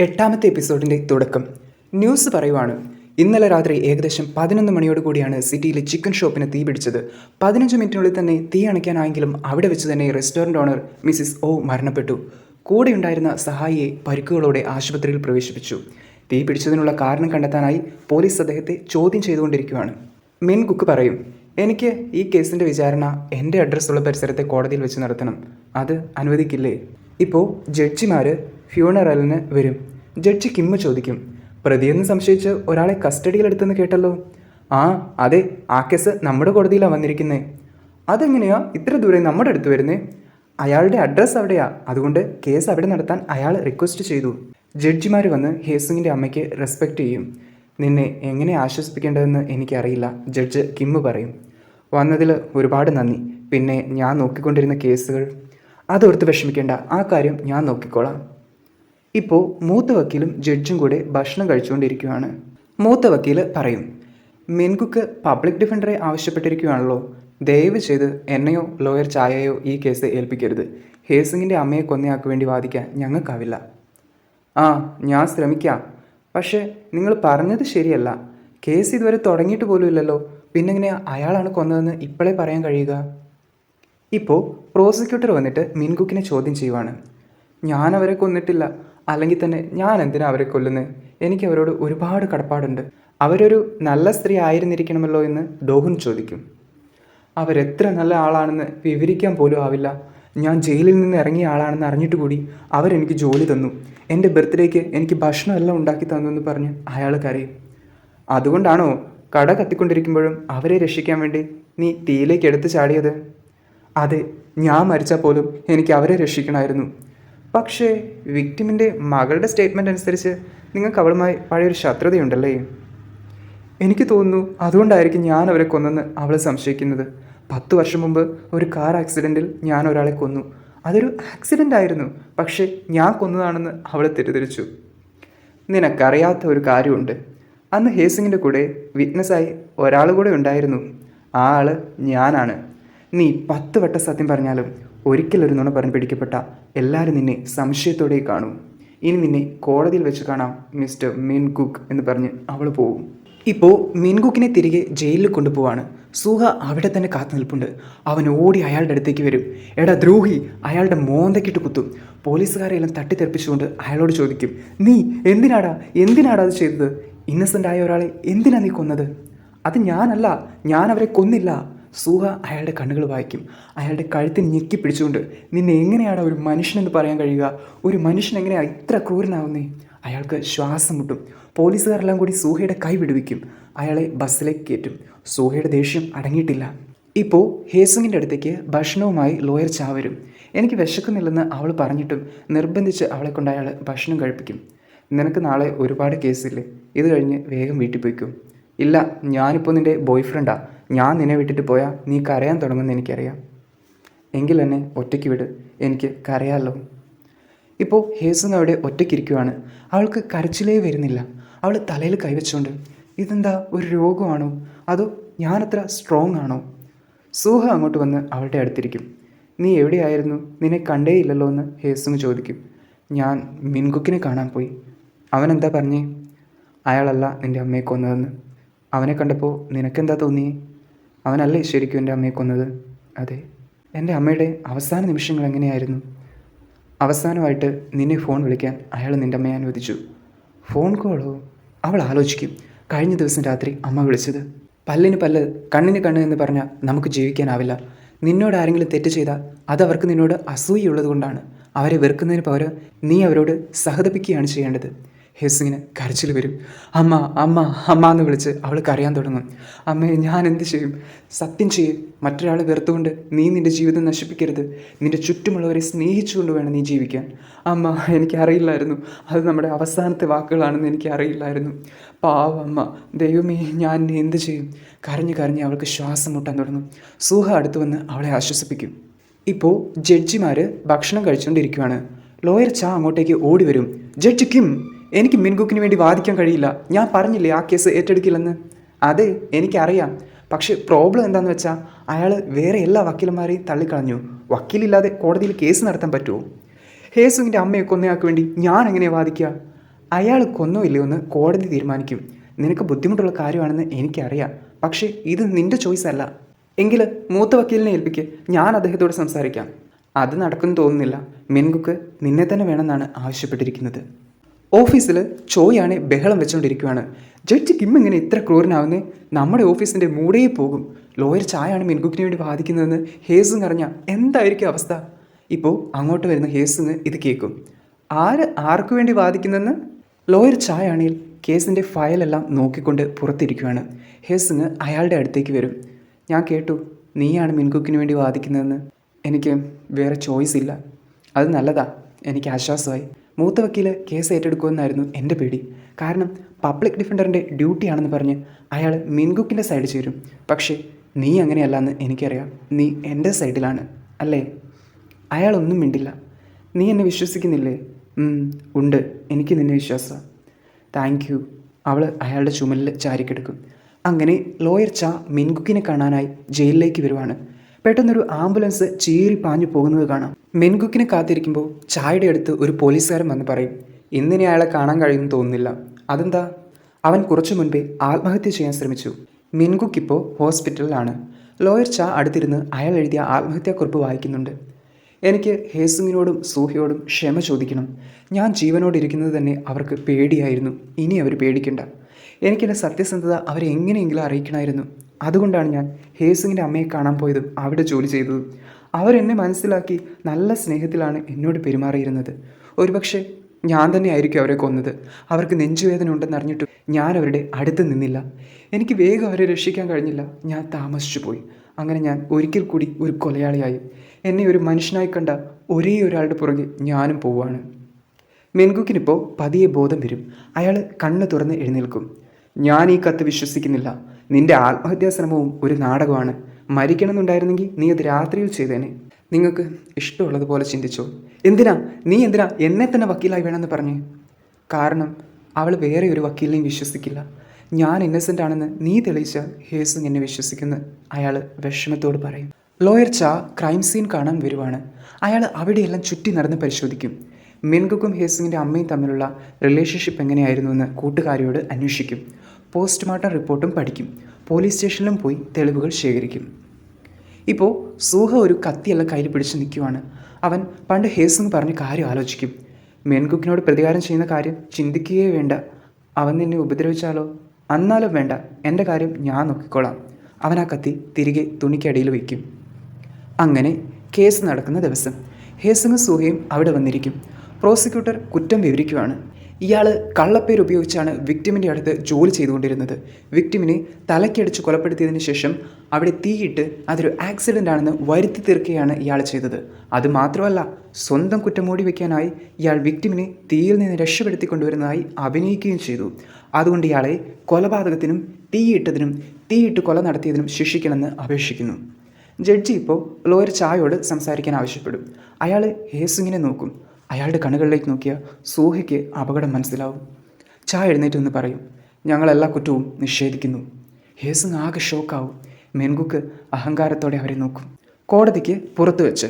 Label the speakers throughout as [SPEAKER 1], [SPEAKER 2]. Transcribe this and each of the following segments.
[SPEAKER 1] എട്ടാമത്തെ എപ്പിസോഡിന്റെ തുടക്കം. ന്യൂസ് പറയുവാണ്. ഇന്നലെ രാത്രി ഏകദേശം പതിനൊന്ന് മണിയോട് കൂടിയാണ് സിറ്റിയിലെ ചിക്കൻ ഷോപ്പിന് തീ പിടിച്ചത്. പതിനഞ്ച് മിനിറ്റിനുള്ളിൽ തന്നെ തീ അണയ്ക്കാനായെങ്കിലും അവിടെ വെച്ച് തന്നെ റെസ്റ്റോറന്റ് ഓണർ മിസ്സിസ് ഓ മരണപ്പെട്ടു. കൂടെയുണ്ടായിരുന്ന സഹായിയെ പരിക്കുകളോടെ ആശുപത്രിയിൽ പ്രവേശിപ്പിച്ചു. തീ പിടിച്ചതിനുള്ള കാരണം കണ്ടെത്താനായി പോലീസ് അദ്ദേഹത്തെ ചോദ്യം ചെയ്തുകൊണ്ടിരിക്കുകയാണ് മെൻ കുക്ക് പറയും എനിക്ക് ഈ കേസിന്റെ വിചാരണ എന്റെ അഡ്രസ്സുള്ള പരിസരത്തെ കോടതിയിൽ വെച്ച് നടത്തണം. അത് അനുവദിക്കില്ലേ? ഇപ്പോൾ ജഡ്ജിമാർ ഫ്യൂണറലിന് വരും. ജഡ്ജി കിമ്മ ചോദിക്കും പ്രതിയെന്ന് സംശയിച്ച് ഒരാളെ കസ്റ്റഡിയിലെടുത്തെന്ന് കേട്ടല്ലോ? ആ അതെ ആ കേസ് നമ്മുടെ കോടതിയിലാണ് വന്നിരിക്കുന്നത് അതെങ്ങനെയാ? ഇത്ര ദൂരെ നമ്മുടെ അടുത്ത് വരുന്നേ? അയാളുടെ അഡ്രസ്സ് അവിടെയാ. അതുകൊണ്ട് കേസ് അവിടെ നടത്താൻ അയാൾ റിക്വസ്റ്റ് ചെയ്തു. ജഡ്ജിമാർ വന്ന് ഹേസുങ്ങിന്റെ അമ്മയ്ക്ക് റെസ്പെക്റ്റ് ചെയ്യും. നിന്നെ എങ്ങനെ ആശ്വസിപ്പിക്കേണ്ടതെന്ന് എനിക്കറിയില്ല ജഡ്ജ് കിമ്മ് പറയും. വന്നതിൽ ഒരുപാട് നന്ദി. പിന്നെ ഞാൻ നോക്കിക്കൊണ്ടിരുന്ന കേസുകൾ? അതോർത്ത് വിഷമിക്കേണ്ട. ആ കാര്യം ഞാൻ നോക്കിക്കോളാം. ഇപ്പോൾ മൂത്ത വക്കീലും ജഡ്ജും കൂടെ ഭക്ഷണം കഴിച്ചുകൊണ്ടിരിക്കുകയാണ്. മൂത്ത വക്കീൽ പറയും മെൻകുക്ക് പബ്ലിക് ഡിഫൻഡറെ ആവശ്യപ്പെട്ടിരിക്കുകയാണല്ലോ. ദയവ് ചെയ്ത് എന്നെയോ ലോയർ ചായയോ ഈ കേസ് ഏൽപ്പിക്കരുത്. ഹേസിങ്ങിന്റെ അമ്മയെ കൊന്നയാൾക്ക് വേണ്ടി വാദിക്കാൻ ഞങ്ങൾക്കാവില്ല. ആ ഞാൻ ശ്രമിക്കാം. പക്ഷേ നിങ്ങൾ പറഞ്ഞത് ശരിയല്ല. കേസ് ഇതുവരെ തുടങ്ങിയിട്ട് പോലും ഇല്ലല്ലോ. പിന്നെങ്ങനെ അയാളാണ് കൊന്നതെന്ന് ഇപ്പോഴേ പറയാൻ കഴിയുക? ഇപ്പോൾ പ്രോസിക്യൂട്ടർ വന്നിട്ട് മിൻകുക്കിനെ ചോദ്യം ചെയ്യുവാണ്. ഞാൻ അവരെ കൊന്നിട്ടില്ല. അല്ലെങ്കിൽ തന്നെ ഞാൻ എന്തിനാ അവരെ കൊല്ലുന്നത് എനിക്ക് അവരോട് ഒരുപാട് കടപ്പാടുണ്ട്. അവരൊരു നല്ല സ്ത്രീ ആയിരുന്നിരിക്കണമല്ലോ എന്ന് ഡോഹുൻ ചോദിക്കും. അവരെത്ര നല്ല ആളാണെന്ന് വിവരിക്കാൻ പോലും ആവില്ല. ഞാൻ ജയിലിൽ നിന്ന് ഇറങ്ങിയ ആളാണെന്ന് അറിഞ്ഞിട്ട് കൂടി അവരെനിക്ക് ജോലി തന്നു. എന്റെ ബർത്ത്ഡേക്ക് എനിക്ക് ഭക്ഷണമെല്ലാം ഉണ്ടാക്കി തന്നു എന്ന് പറഞ്ഞ് അയാൾ കരയും. അതുകൊണ്ടാണോ കട കത്തിക്കൊണ്ടിരിക്കുമ്പോഴും അവരെ രക്ഷിക്കാൻ വേണ്ടി നീ തീയിലേക്ക് എടുത്തു ചാടിയത്? അതെ ഞാൻ മരിച്ചാൽ പോലും എനിക്ക് അവരെ രക്ഷിക്കണമായിരുന്നു. പക്ഷേ വിക്ടിമിന്റെ മകളുടെ സ്റ്റേറ്റ്മെന്റ് അനുസരിച്ച് നിങ്ങൾക്ക് അവളുമായി പഴയൊരു ശത്രുതയുണ്ടല്ലേ? എനിക്ക് തോന്നുന്നു അതുകൊണ്ടായിരിക്കും ഞാൻ അവരെ കൊന്നെന്ന് അവൾ സംശയിക്കുന്നത്. പത്ത് വർഷം മുമ്പ് ഒരു കാർ ആക്സിഡന്റിൽ ഞാൻ ഒരാളെ കൊന്നു. അതൊരു ആക്സിഡന്റ് ആയിരുന്നു. പക്ഷേ ഞാൻ കൊന്നതാണെന്ന് അവൾ തെറ്റിദ്ധരിച്ചു. നിനക്കറിയാത്ത ഒരു കാര്യമുണ്ട്. അന്ന് ഹേസിങ്ങിന്റെ കൂടെ വിറ്റ്നസ്സായി ഒരാൾ കൂടെ ഉണ്ടായിരുന്നു. ആ ആൾ ഞാനാണ്. നീ പത്ത് വട്ട സത്യം പറഞ്ഞാലും ഒരിക്കലൊരു നുണ പറഞ്ഞ് പിടിക്കപ്പെട്ട എല്ലാവരും നിന്നെ സംശയത്തോടെ കാണും. ഇനി നിന്നെ കോടതിയിൽ വെച്ച് കാണാം മിസ്റ്റർ മിൻകുക്ക് എന്ന് പറഞ്ഞ് അവൾ പോകും ഇപ്പോൾ മിൻകുക്കിനെ തിരികെ ജയിലിൽ കൊണ്ടുപോവാണ്. സുഹ അവിടെ തന്നെ കാത്തു നിൽപ്പുണ്ട്. അവൻ ഓടി അയാളുടെ അടുത്തേക്ക് വരും. എടാ ദ്രോഹി അയാളുടെ മോന്തക്കിട്ട് കുത്തും. പോലീസുകാരെല്ലാം തട്ടിത്തെറിപ്പിച്ചുകൊണ്ട് അയാളോട് ചോദിക്കും നീ എന്തിനാടാ എന്തിനാടാ അത് ചെയ്തത്? ഇന്നസെന്റ് ആയ ഒരാളെ എന്തിനാ നീ കൊന്നത്? അത് ഞാനല്ല ഞാൻ അവരെ കൊന്നില്ല. സൂഹ അയാളുടെ കണ്ണുകൾ വായിക്കും. അയാളുടെ കഴുത്തിന് ഞെക്കി പിടിച്ചുകൊണ്ട് നിന്നെ എങ്ങനെയാണ് ഒരു മനുഷ്യനെന്ന് പറയാൻ കഴിയുക? ഒരു മനുഷ്യൻ എങ്ങനെയാണ് ഇത്ര ക്രൂരനാവുന്നേ? അയാൾക്ക് ശ്വാസം മുട്ടും. പോലീസുകാരെല്ലാം കൂടി സൂഹയുടെ കൈ വിടുവിക്കും. അയാളെ ബസ്സിലേക്ക് കയറ്റും. സൂഹയുടെ ദേഷ്യം അടങ്ങിയിട്ടില്ല. ഇപ്പോൾ ഹേസുങ്ങിന്റെ അടുത്തേക്ക് ഭക്ഷണവുമായി ലോയർ ചാവരും. എനിക്ക് വിശക്കുന്നില്ലെന്ന് അവൾ പറഞ്ഞിട്ടും നിർബന്ധിച്ച് അവളെ കൊണ്ട് അയാൾ ഭക്ഷണം കഴിപ്പിക്കും. നിനക്ക് നാളെ ഒരുപാട് കേസില്ലേ? ഇത് കഴിഞ്ഞ് വേഗം വീട്ടിൽ പോയിക്കും. ഇല്ല ഞാനിപ്പോൾ നിന്റെ ബോയ് ഫ്രണ്ടാ ഞാൻ നിന്നെ വിട്ടിട്ട് പോയാൽ നീ കരയാൻ തുടങ്ങുമെന്ന് എനിക്കറിയാം. എങ്കിൽ എന്നെ ഒറ്റയ്ക്ക് വിട് എനിക്ക് കരയാമല്ലോ ഇപ്പോൾ ഹേസൻ അവിടെ ഒറ്റയ്ക്കിരിക്കുവാണ് അവൾക്ക് കരച്ചിലേ വരുന്നില്ല. അവൾ തലയിൽ കൈവച്ചുകൊണ്ട് ഇതെന്താ ഒരു രോഗമാണോ? അതോ ഞാനത്ര സ്ട്രോങ് ആണോ? സൂഹ അങ്ങോട്ട് വന്ന് അവളുടെ അടുത്തിരിക്കും. നീ എവിടെയായിരുന്നു? നിന്നെ കണ്ടേയില്ലല്ലോ എന്ന് ഹേസുങ് ചോദിക്കും. ഞാൻ മിൻകുക്കിനെ കാണാൻ പോയി. അവനെന്താ പറഞ്ഞേ? അയാളല്ല നിന്റെ അമ്മയെ കൊന്നതെന്ന്. അവനെ കണ്ടപ്പോൾ നിനക്കെന്താ തോന്നിയേ? അവനല്ലേ ശരിക്കും എന്റെ അമ്മയെ കൊന്നത്. അതെ. എന്റെ അമ്മയുടെ അവസാന നിമിഷങ്ങൾ എങ്ങനെയായിരുന്നു? അവസാനമായിട്ട് നിന്നെ ഫോൺ വിളിക്കാൻ അയാൾ നിന്റെ അമ്മയെ അനുവദിച്ചു. ഫോൺ കോളോ? അവൾ ആലോചിക്കും. കഴിഞ്ഞ ദിവസം രാത്രി അമ്മ വിളിച്ചത്. പല്ലിന് പല്ല് കണ്ണിന് കണ്ണ് എന്ന് പറഞ്ഞാൽ നമുക്ക് ജീവിക്കാനാവില്ല. നിന്നോട് ആരെങ്കിലും തെറ്റ് ചെയ്താൽ അത് അവർക്ക് നിന്നോട് അസൂയുള്ളത് കൊണ്ടാണ് അവരെ വെറുക്കുന്നതിന് പകരം നീ അവരോട് സഹതപിക്കുകയാണ് ചെയ്യേണ്ടത്. ഹെസിങ്ങിന് കരച്ചിൽ വരും. അമ്മ അമ്മ അമ്മ എന്ന് വിളിച്ച് അവൾ കരയാൻ തുടങ്ങും. അമ്മയെ ഞാൻ എന്ത് ചെയ്യും? സത്യം ചെയ്യും. മറ്റൊരാളെ വെറുത്തുകൊണ്ട് നീ നിന്റെ ജീവിതം നശിപ്പിക്കരുത്. നിന്റെ ചുറ്റുമുള്ളവരെ സ്നേഹിച്ചുകൊണ്ട് വേണം നീ ജീവിക്കാൻ. അമ്മ എനിക്കറിയില്ലായിരുന്നു. അത് നമ്മുടെ അവസാനത്തെ വാക്കുകളാണെന്ന് എനിക്കറിയില്ലായിരുന്നു. പാവ അമ്മ. ദൈവമേ ഞാൻ എന്ത് ചെയ്യും? കരഞ്ഞു കരഞ്ഞ് അവൾക്ക് ശ്വാസം മുട്ടാൻ തുടങ്ങും. സൂഹ അടുത്തു വന്ന് അവളെ ആശ്വസിപ്പിക്കും. ഇപ്പോൾ ജഡ്ജിമാർ ഭക്ഷണം കഴിച്ചുകൊണ്ടിരിക്കുകയാണ് ലോയർ ചാ അങ്ങോട്ടേക്ക് ഓടി വരും. Judge Kim? എനിക്ക് മിൻകുക്കിന് വേണ്ടി വാദിക്കാൻ കഴിയില്ല. ഞാൻ പറഞ്ഞില്ലേ ആ കേസ് ഏറ്റെടുക്കില്ലെന്ന്? അതെ എനിക്കറിയാം. പക്ഷേ പ്രോബ്ലം എന്താണെന്ന് വെച്ചാൽ അയാൾ വേറെ എല്ലാ വക്കീലന്മാരെയും തള്ളിക്കളഞ്ഞു. വക്കീലില്ലാതെ കോടതിയിൽ കേസ് നടത്താൻ പറ്റുമോ ഹേസുവിന്റെ അമ്മയെ കൊന്നയാൾക്ക് വേണ്ടി ഞാൻ എങ്ങനെ വാദിക്കുക അയാൾ കൊന്നോ ഇല്ലയോ എന്ന് കോടതി തീരുമാനിക്കും. നിനക്ക് ബുദ്ധിമുട്ടുള്ള കാര്യമാണെന്ന് എനിക്കറിയാം. പക്ഷേ ഇത് നിന്റെ ചോയ്സ് അല്ല. എങ്കിൽ മൂത്ത വക്കീലിനെ ഏൽപ്പിക്ക്. ഞാൻ അദ്ദേഹത്തോട് സംസാരിക്കാം. അത് നടക്കുമെന്ന് തോന്നുന്നില്ല. മെൻകുക്ക് നിന്നെ തന്നെ വേണമെന്നാണ് ആവശ്യപ്പെട്ടിരിക്കുന്നത്. ഓഫീസിൽ ചോയാണ് ബഹളം വെച്ചുകൊണ്ടിരിക്കുകയാണ് ജഡ്ജ് കിം ഇങ്ങനെ ഇത്ര ക്രൂരനാവുന്നേ നമ്മുടെ ഓഫീസിന്റെ മൂടേ പോകും. ലോയർ ചായയാണ് മിൻകുക്കിന് വേണ്ടി വാദിക്കുന്നതെന്ന് ഹേസും അറിഞ്ഞാൽ എന്തായിരിക്കും അവസ്ഥ? ഇപ്പോൾ അങ്ങോട്ട് വരുന്ന ഹേസുങ് ഇത് കേൾക്കും. ആര് ആർക്കു വേണ്ടി വാദിക്കുന്നതെന്ന്? ലോയർ ചായാണെങ്കിൽ കേസിന്റെ ഫയലെല്ലാം നോക്കിക്കൊണ്ട് പുറത്തിരിക്കുകയാണ് ഹേസിങ് അയാളുടെ അടുത്തേക്ക് വരും. ഞാൻ കേട്ടു നീയാണ് മിൻകുക്കിന് വേണ്ടി വാദിക്കുന്നതെന്ന്. എനിക്ക് വേറെ ചോയ്സ് ഇല്ല. അത് നല്ലതാ. എനിക്ക് ആശ്വാസമായി. മൂത്ത വക്കീൽ കേസ് ഏറ്റെടുക്കുമെന്നായിരുന്നു എന്റെ പേടി. കാരണം പബ്ലിക് ഡിഫൻഡറിന്റെ ഡ്യൂട്ടിയാണെന്ന് പറഞ്ഞ് അയാൾ മിൻകുക്കിന്റെ സൈഡ് ചേരും. പക്ഷേ നീ അങ്ങനെയല്ലെന്ന് എനിക്കറിയാം. നീ എന്റെ സൈഡിലാണ് അല്ലേ? അയാളൊന്നും മിണ്ടില്ല. നീ എന്നെ വിശ്വസിക്കുന്നില്ലേ? ഉണ്ട്. എനിക്ക് നിന്നെ വിശ്വാസം താങ്ക് യു അവൾ അയാളുടെ ചുമലിൽ ചാരിക്കെടുക്കും. അങ്ങനെ ലോയർ ചാ മിൻകുക്കിനെ കാണാനായി ജയിലിലേക്ക് വരുവാണ്. പെട്ടെന്നൊരു ആംബുലൻസ് ചീറി പാഞ്ഞു പോകുന്നത് കാണാം. മെൻകുക്കിനെ കാത്തിരിക്കുമ്പോൾ ചായയുടെ അടുത്ത് ഒരു പോലീസുകാരൻ വന്ന് പറയും ഇന്നിനെ അയാളെ കാണാൻ കഴിയുമെന്ന് തോന്നുന്നില്ല. അതെന്താ? അവൻ കുറച്ചു മുൻപേ ആത്മഹത്യ ചെയ്യാൻ ശ്രമിച്ചു. മിൻകുക്ക് ഇപ്പോൾ ഹോസ്പിറ്റലിലാണ്. ലോയർ ചാ അടുത്തിരുന്ന് അയാൾ എഴുതിയ ആത്മഹത്യാക്കുറിപ്പ് വായിക്കുന്നുണ്ട്. എനിക്ക് ഹേസുങ്ങിനോടും സൂഹയോടും ക്ഷമ ചോദിക്കണം. ഞാൻ ജീവനോട് ഇരിക്കുന്നത് തന്നെ അവർക്ക് പേടിയായിരുന്നു. ഇനി അവർ പേടിക്കണ്ട. എനിക്കെന്റെ സത്യസന്ധത അവരെ എങ്ങനെയെങ്കിലും അറിയിക്കണമായിരുന്നു. അതുകൊണ്ടാണ് ഞാൻ ഹേസുവിന്റെ അമ്മയെ കാണാൻ പോയതും അവിടെ ജോലി ചെയ്തതും. അവരെന്നെ മനസ്സിലാക്കി നല്ല സ്നേഹത്തിലാണ് എന്നോട് പെരുമാറിയിരുന്നത്. ഒരുപക്ഷെ ഞാൻ തന്നെ ആയിരിക്കും അവരെ കൊന്നത്. അവർക്ക് നെഞ്ചുവേദന ഉണ്ടെന്ന് അറിഞ്ഞിട്ടും ഞാൻ അവരുടെ അടുത്ത് നിന്നില്ല. എനിക്ക് വേഗം അവരെ രക്ഷിക്കാൻ കഴിഞ്ഞില്ല. ഞാൻ താമസിച്ചു പോയി. അങ്ങനെ ഞാൻ ഒരിക്കൽ കൂടി ഒരു കൊലയാളിയായി. എന്നെ ഒരു മനുഷ്യനായി കണ്ട ഒരേ ഒരാളുടെ പുറകെ ഞാനും പോവാണ് മെൻകുക്കിനിപ്പോൾ പതിയെ ബോധം വരും. അയാൾ കണ്ണ് തുറന്ന് എഴുന്നേൽക്കും. ഞാൻ ഈ കത്ത് വിശ്വസിക്കുന്നില്ല. നിന്റെ ആത്മഹത്യാ ശ്രമവും ഒരു നാടകമാണ്. മരിക്കണമെന്നുണ്ടായിരുന്നെങ്കിൽ നീ അത് രാത്രിയിൽ ചെയ്തേനെ. നിങ്ങൾക്ക് ഇഷ്ടമുള്ളതുപോലെ ചിന്തിച്ചോ? എന്തിനാ? നീ എന്തിനാ എന്നെ തന്നെ വക്കീലായി വേണമെന്ന് പറഞ്ഞു? കാരണം അവൾ വേറെ ഒരു വക്കീലിനെയും വിശ്വസിക്കില്ല. ഞാൻ ഇന്നസെന്റ് ആണെന്ന് നീ തെളിയിച്ച ഹേസും എന്നെ വിശ്വസിക്കുന്ന. അയാൾ വിഷമത്തോട് പറയും. ലോയർ ചാ ക്രൈം സീൻ കാണാൻ വരുവാണ്. അയാൾ അവിടെയെല്ലാം ചുറ്റി നടന്ന് പരിശോധിക്കും. മെൻകുക്കും ഹേസിങ്ങിന്റെ അമ്മയും തമ്മിലുള്ള റിലേഷൻഷിപ്പ് എങ്ങനെയായിരുന്നു എന്ന് കൂട്ടുകാരിയോട് അന്വേഷിക്കും. പോസ്റ്റ്മോർട്ടം റിപ്പോർട്ടും പഠിക്കും. പോലീസ് സ്റ്റേഷനിലും പോയി തെളിവുകൾ ശേഖരിക്കും. ഇപ്പോൾ സൂഹ ഒരു കത്തിയല്ല കയ്യിൽ പിടിച്ച് നിൽക്കുവാണ്. അവൻ പണ്ട് ഹേസുങ് പറഞ്ഞ കാര്യം ആലോചിക്കും. മെൻകുക്കിനോട് പ്രതികാരം ചെയ്യുന്ന കാര്യം ചിന്തിക്കുകയേ വേണ്ട. അവൻ നിന്നെ ഉപദ്രവിച്ചാലോ? അന്നാലും വേണ്ട. എന്റെ കാര്യം ഞാൻ നോക്കിക്കോളാം. അവൻ ആ കത്തി തിരികെ തുണിക്കടിയിൽ വയ്ക്കും. അങ്ങനെ കേസ് നടക്കുന്ന ദിവസം ഹേസുങ്ങും സൂഹയും അവിടെ വന്നിരിക്കും. പ്രോസിക്യൂട്ടർ കുറ്റം വിവരിക്കുവാണ്. ഇയാൾ കള്ളപ്പേര് ഉപയോഗിച്ചാണ് വിക്ടിമിന്റെ അടുത്ത് ജോലി ചെയ്തുകൊണ്ടിരുന്നത്. വിക്ടിമിനെ തലക്കടിച്ച് കൊലപ്പെടുത്തിയതിന് ശേഷം അവിടെ തീയിട്ട് അതൊരു ആക്സിഡന്റ് ആണെന്ന് വരുത്തി തീർക്കുകയാണ് ഇയാൾ ചെയ്തത്. അതുമാത്രമല്ല സ്വന്തം കുറ്റം മൂടി വയ്ക്കാനായി ഇയാൾ വിക്ടിമിനെ തീയിൽ നിന്ന് രക്ഷപ്പെടുത്തി കൊണ്ടുവരുന്നതായി അഭിനയിക്കുകയും ചെയ്തു. അതുകൊണ്ട് ഇയാളെ കൊലപാതകത്തിനും തീയിട്ടതിനും തീയിട്ട് കൊല നടത്തിയതിനും ശിക്ഷിക്കണമെന്ന് അപേക്ഷിക്കുന്നു. ജഡ്ജി ഇപ്പോൾ ലോയർ ചായോട് സംസാരിക്കാൻ ആവശ്യപ്പെടും. അയാൾ ഹേസിങ്ങിനെ നോക്കും. അയാളുടെ കണ്ണുകളിലേക്ക് നോക്കിയ സൂഹയ്ക്ക് അപകടം മനസ്സിലാവും. ചായ എഴുന്നേറ്റ് എന്ന് പറയും ഞങ്ങളെല്ലാ കുറ്റവും നിഷേധിക്കുന്നു. ഹേസുങ് ആകെ ഷോക്കാവും. മെൻകുക്ക് അഹങ്കാരത്തോടെ അവരെ നോക്കും. കോടതിക്ക് പുറത്തു വെച്ച്.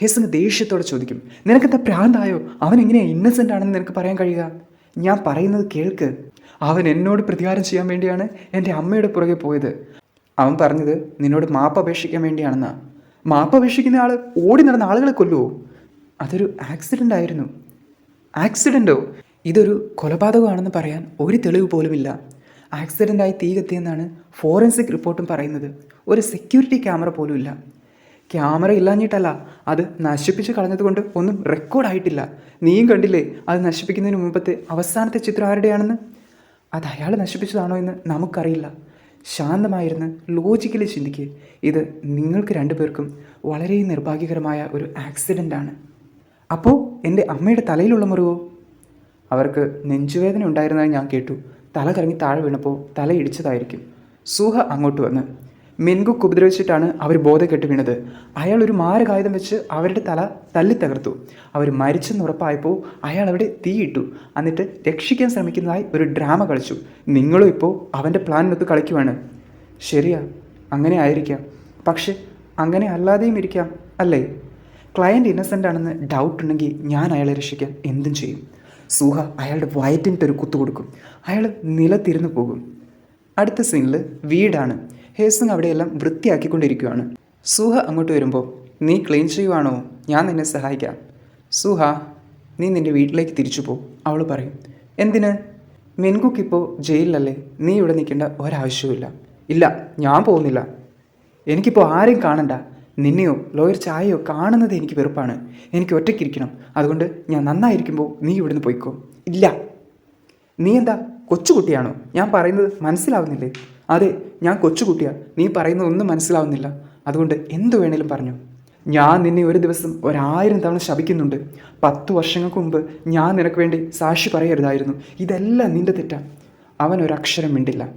[SPEAKER 1] ഹേസുങ് ദേഷ്യത്തോടെ ചോദിക്കും നിനക്കെന്താ പ്രാന്തായോ? അവൻ എങ്ങനെയാണ് ഇന്നസെന്റ് ആണെന്ന് നിനക്ക് പറയാൻ കഴിയുക? ഞാൻ പറയുന്നത് കേൾക്ക്. അവൻ എന്നോട് പ്രതികാരം ചെയ്യാൻ വേണ്ടിയാണ് എന്റെ അമ്മയുടെ പുറകെ പോയത്. അവൻ പറഞ്ഞത് നിന്നോട് മാപ്പ് അപേക്ഷിക്കാൻ വേണ്ടിയാണെന്നാ. മാപ്പ് അപേക്ഷിക്കുന്ന ആൾ ഓടി നടന്ന ആളുകളെ കൊല്ലുവോ? അതൊരു ആക്സിഡന്റ് ആയിരുന്നു. ആക്സിഡന്റോ ഇതൊരു കൊലപാതകമാണെന്ന് പറയാൻ ഒരു തെളിവ് പോലുമില്ല. ആക്സിഡന്റായി തീ കത്തിയെന്നാണ് ഫോറൻസിക് റിപ്പോർട്ടും പറയുന്നത്. ഒരു സെക്യൂരിറ്റി ക്യാമറ പോലും ഇല്ല ക്യാമറ ഇല്ലാഞ്ഞിട്ടല്ല അത് നശിപ്പിച്ച് കളഞ്ഞതുകൊണ്ട് ഒന്നും റെക്കോർഡായിട്ടില്ല നീയും കണ്ടില്ലേ അത് നശിപ്പിക്കുന്നതിന് മുമ്പത്തെ അവസാനത്തെ ചിത്രം ആരുടെയാണെന്ന്? അത് അയാൾ നശിപ്പിച്ചതാണോ എന്ന് നമുക്കറിയില്ല. ശാന്തമായിരുന്ന് ലോജിക്കലി ചിന്തിക്കുക ഇത് നിങ്ങൾക്ക് രണ്ടുപേർക്കും വളരെ നിർഭാഗ്യകരമായ ഒരു ആക്സിഡന്റ് ആണ്. അപ്പോൾ എന്റെ അമ്മയുടെ തലയിലുള്ള മുറിവോ? അവർക്ക് നെഞ്ചുവേദന ഉണ്ടായിരുന്നതായി ഞാൻ കേട്ടു. തല കറങ്ങി താഴെ വീണപ്പോൾ തല ഇടിച്ചതായിരിക്കും. സൂഹ അങ്ങോട്ട് വന്ന്. മെൻകുക്ക് ഉപദ്രവിച്ചിട്ടാണ് അവർ ബോധക്കെട്ട് വീണത്. അയാൾ ഒരു മാരകായുധം വെച്ച് അവരുടെ തല തല്ലി തകർത്തു. അവർ മരിച്ചെന്ന് ഉറപ്പായപ്പോൾ അയാൾ അവിടെ തീയിട്ടു. എന്നിട്ട് രക്ഷിക്കാൻ ശ്രമിക്കുന്നതായി ഒരു ഡ്രാമ കളിച്ചു. നിങ്ങളും ഇപ്പോൾ അവന്റെ പ്ലാനിനൊത്ത് കളിക്കുവാണ്. ശരിയാ അങ്ങനെ ആയിരിക്കാം. പക്ഷെ അങ്ങനെ അല്ലാതെയും ഇരിക്കാം അല്ലേ? ക്ലയന്റ് ഇന്നസെന്റ് ആണെന്ന് ഡൗട്ട് ഉണ്ടെങ്കിൽ ഞാൻ അയാളെ രക്ഷിക്കാൻ എന്തും ചെയ്യും. സൂഹ അയാളുടെ വയറ്റിന്റെ ഒരു കുത്തു കൊടുക്കും. അയാൾ നിലത്തിരുന്ന് പോകും. അടുത്ത സീനിൽ വീടാണ്. ഹേസങ് അവിടെയെല്ലാം വൃത്തിയാക്കിക്കൊണ്ടിരിക്കുകയാണ് സൂഹ അങ്ങോട്ട് വരുമ്പോൾ നീ ക്ലീൻ ചെയ്യുവാണോ? ഞാൻ നിന്നെ സഹായിക്കാം. സൂഹ നീ നിന്റെ വീട്ടിലേക്ക് തിരിച്ചു പോ. അവൾ പറയും എന്തിന്? മെൻകുക്കിപ്പോൾ ജയിലിലല്ലേ? നീ ഇവിടെ നിൽക്കേണ്ട ഒരാവശ്യവുമില്ല. ഇല്ല ഞാൻ പോകുന്നില്ല. എനിക്കിപ്പോൾ ആരെയും കാണണ്ട. നിന്നെയോ ലോയർ ചായയോ കാണുന്നത് എനിക്ക് വെറുപ്പാണ്. എനിക്ക് ഒറ്റയ്ക്കിരിക്കണം അതുകൊണ്ട് ഞാൻ നന്നായിരിക്കുമ്പോൾ നീ ഇവിടുന്ന് പോയിക്കോ. ഇല്ല. നീ എന്താ കൊച്ചുകുട്ടിയാണോ? ഞാൻ പറയുന്നത് മനസ്സിലാവുന്നില്ലേ? അതെ ഞാൻ കൊച്ചുകുട്ടിയാ. നീ പറയുന്നത് ഒന്നും മനസ്സിലാവുന്നില്ല. അതുകൊണ്ട് എന്തു വേണേലും പറഞ്ഞു. ഞാൻ നിന്നെ ഒരു ദിവസം ഒരായിരം തവണ ശപിക്കുന്നുണ്ട്. പത്ത് വർഷങ്ങൾക്ക് മുമ്പ് ഞാൻ നിനക്ക് വേണ്ടി സാക്ഷി പറയരുതായിരുന്നു. ഇതെല്ലാം നിന്റെ തെറ്റാ. അവൻ ഒരക്ഷരം മിണ്ടില്ല.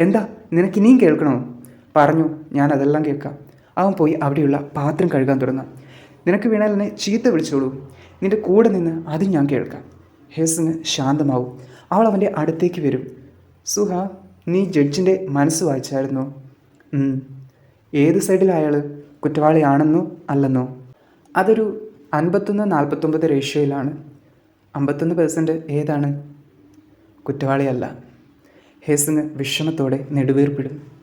[SPEAKER 1] എന്താ? നിനക്ക് ഇനിയും കേൾക്കണോ? പറഞ്ഞു. ഞാൻ അതെല്ലാം കേൾക്കാം. അവൻ പോയി അവിടെയുള്ള പാത്രം കഴുകാൻ തുടങ്ങാം നിനക്ക് വേണേൽ എന്നെ ചീത്ത വിളിച്ചോളൂ. നിന്റെ കൂടെ നിന്ന് അതും ഞാൻ കേൾക്കാം. ഹേസിന് ശാന്തമാവും. അവൾ അവന്റെ അടുത്തേക്ക് വരും. സുഹ നീ ജഡ്ജിന്റെ മനസ്സ് വായിച്ചായിരുന്നു? ഏത് സൈഡിൽ അയാൾ? കുറ്റവാളിയാണെന്നോ അല്ലെന്നോ? അതൊരു അൻപത്തൊന്ന് നാൽപ്പത്തൊമ്പത് റേഷ്യോയിലാണ്. അമ്പത്തൊന്ന് പെർസെന്റ് ഏതാണ്? കുറ്റവാളിയല്ല. ഹേസിന് വിഷമത്തോടെ നെടുവീർപ്പിടും.